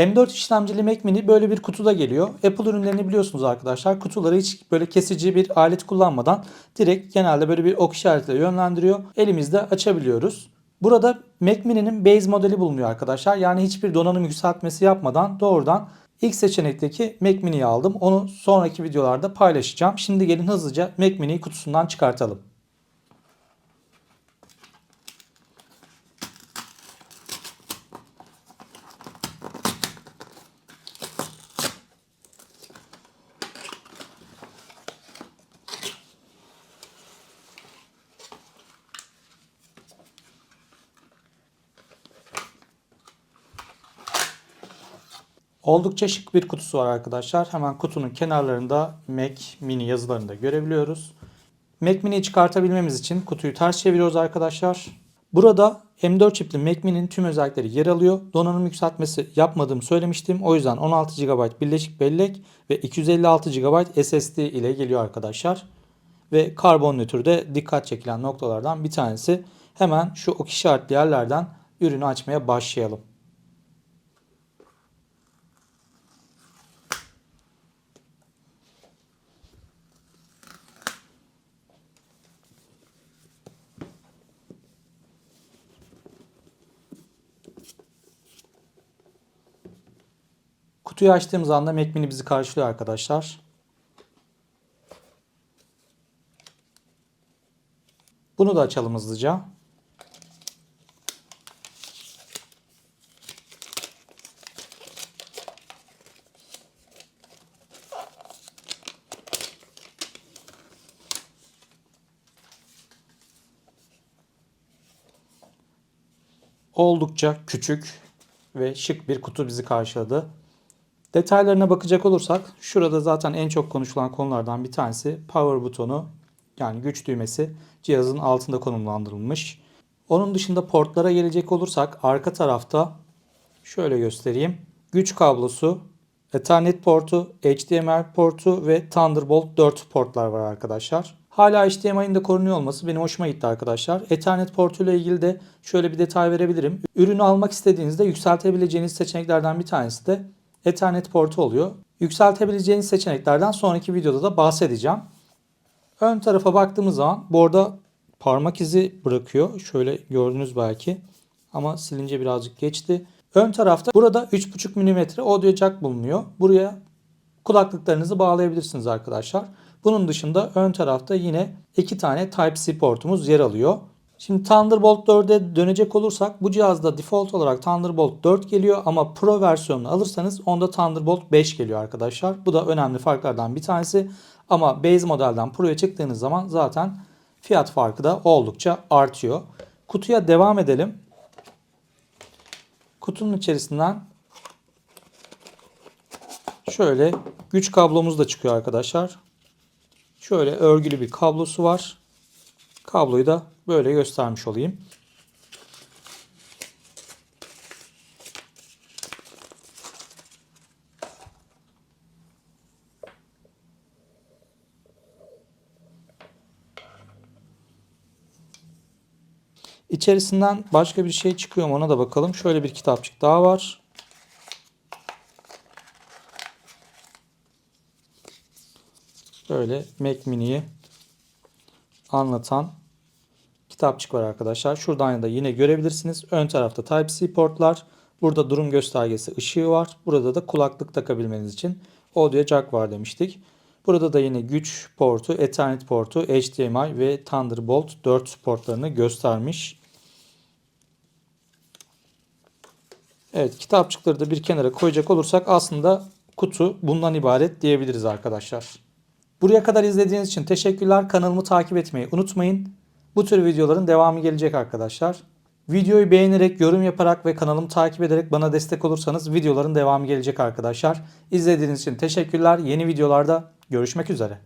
M4 işlemcili Mac Mini böyle bir kutuda geliyor. Apple ürünlerini biliyorsunuz arkadaşlar. Kutuları hiç böyle kesici bir alet kullanmadan direkt genelde böyle bir ok işaretiyle yönlendiriyor. Elimizde açabiliyoruz. Burada Mac Mini'nin base modeli bulunuyor arkadaşlar. Yani hiçbir donanım yükseltmesi yapmadan doğrudan ilk seçenekteki Mac Mini'yi aldım. Onu sonraki videolarda paylaşacağım. Şimdi gelin hızlıca Mac Mini'yi kutusundan çıkartalım. Oldukça şık bir kutusu var arkadaşlar. Hemen kutunun kenarlarında Mac Mini yazılarını da görebiliyoruz. Mac Mini'yi çıkartabilmemiz için kutuyu ters çeviriyoruz arkadaşlar. Burada M4 çipli Mac Mini'nin tüm özellikleri yer alıyor. Donanım yükseltmesi yapmadığımı söylemiştim. O yüzden 16 GB birleşik bellek ve 256 GB SSD ile geliyor arkadaşlar. Ve karbon nötrde dikkat çekilen noktalardan bir tanesi. Hemen şu ok işaretli yerlerden ürünü açmaya başlayalım. Kutuyu açtığımız anda Mac Mini bizi karşılıyor arkadaşlar. Bunu da açalım hızlıca. Oldukça küçük ve şık bir kutu bizi karşıladı. Detaylarına bakacak olursak şurada zaten en çok konuşulan konulardan bir tanesi power butonu yani güç düğmesi cihazın altında konumlandırılmış. Onun dışında portlara gelecek olursak arka tarafta şöyle göstereyim. Güç kablosu, Ethernet portu, HDMI portu ve Thunderbolt 4 portlar var arkadaşlar. Hala HDMI'nin de korunuyor olması benim hoşuma gitti arkadaşlar. Ethernet portu ile ilgili de şöyle bir detay verebilirim. Ürünü almak istediğinizde yükseltebileceğiniz seçeneklerden bir tanesi de Ethernet portu oluyor. Yükseltebileceğiniz seçeneklerden sonraki videoda da bahsedeceğim. Ön tarafa baktığımız zaman bu arada parmak izi bırakıyor. Şöyle gördünüz belki. Ama silince birazcık geçti. Ön tarafta burada 3.5 mm audio jack bulunuyor. Buraya kulaklıklarınızı bağlayabilirsiniz arkadaşlar. Bunun dışında ön tarafta yine iki tane Type-C portumuz yer alıyor. Şimdi Thunderbolt 4'e dönecek olursak bu cihazda default olarak Thunderbolt 4 geliyor ama Pro versiyonunu alırsanız onda Thunderbolt 5 geliyor arkadaşlar. Bu da önemli farklardan bir tanesi. Ama base modelden Pro'ya çıktığınız zaman zaten fiyat farkı da oldukça artıyor. Kutuya devam edelim. Kutunun içerisinden şöyle güç kablomuz da çıkıyor arkadaşlar. Şöyle örgülü bir kablosu var. Kabloyu da böyle göstermiş olayım. İçerisinden başka bir şey çıkıyor mu ona da bakalım. Şöyle bir kitapçık daha var. Böyle Mac Mini'yi anlatan kitapçık var arkadaşlar. Şuradan da yine görebilirsiniz. Ön tarafta Type-C portlar. Burada durum göstergesi ışığı var. Burada da kulaklık takabilmeniz için audio jack var demiştik. Burada da yine güç portu, Ethernet portu, HDMI ve Thunderbolt 4 portlarını göstermiş. Evet kitapçıkları da bir kenara koyacak olursak aslında kutu bundan ibaret diyebiliriz arkadaşlar. Buraya kadar izlediğiniz için teşekkürler. Kanalımı takip etmeyi unutmayın. Bu tür videoların devamı gelecek arkadaşlar. Videoyu beğenerek, yorum yaparak ve kanalımı takip ederek bana destek olursanız videoların devamı gelecek arkadaşlar. İzlediğiniz için teşekkürler. Yeni videolarda görüşmek üzere.